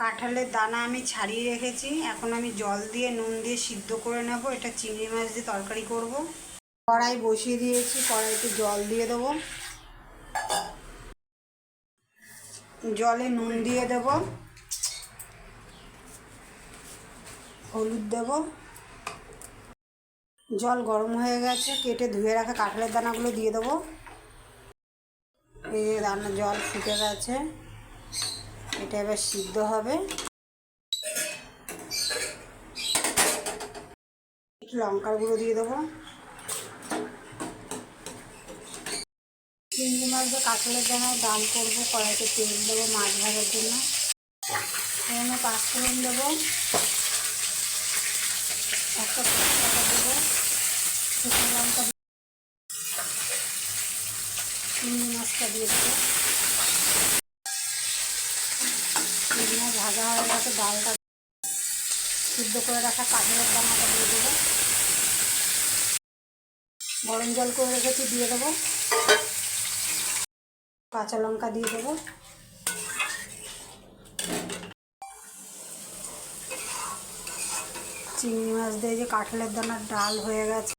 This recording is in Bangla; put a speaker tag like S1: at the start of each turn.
S1: কাঁঠালের দানা আমি ছাড়িয়ে রেখেছি। এখন আমি জল দিয়ে, নুন দিয়ে সিদ্ধ করে নেব। এটা চিংড়ি মাছ দিয়ে তরকারি করব। কড়াই বসিয়ে দিয়েছি। কড়াইতে জল দিয়ে দেবো। জলে নুন দিয়ে দেব। হলুদ দেব। জল গরম হয়ে গেছে। কেটে ধুয়ে রাখা কাঁঠালের দানাগুলো দিয়ে দেবো। এই দানা জল ফুটে গেছে। এটা এবার সিদ্ধ হবে। একটু লঙ্কার গুঁড়ো দিয়ে দেবো। চিংড়ি মাছ দিয়ে কাঁঠালের দানায় ডাল করব, কড়াইতে তেল দেবো মাছ ভাজার জন্য। এখানে পাঁচফোড়ন দেবো। একটা তেজপাতা দেবো। শুকনো লঙ্কা চিংড়ি মাছটা দিয়ে দেবো। ভাজা হয়ে গেছে, ডালটা সিদ্ধ করে রাখা কাঠের দানাটা দিয়ে দেবো। গরম জল করে রেখেছি, দিয়ে দেবো। কাঁচা লঙ্কা দিয়ে দেবো। চিংড়ি মাছ দিয়ে যে কাঁঠালের দানার ডাল হয়ে গেছে।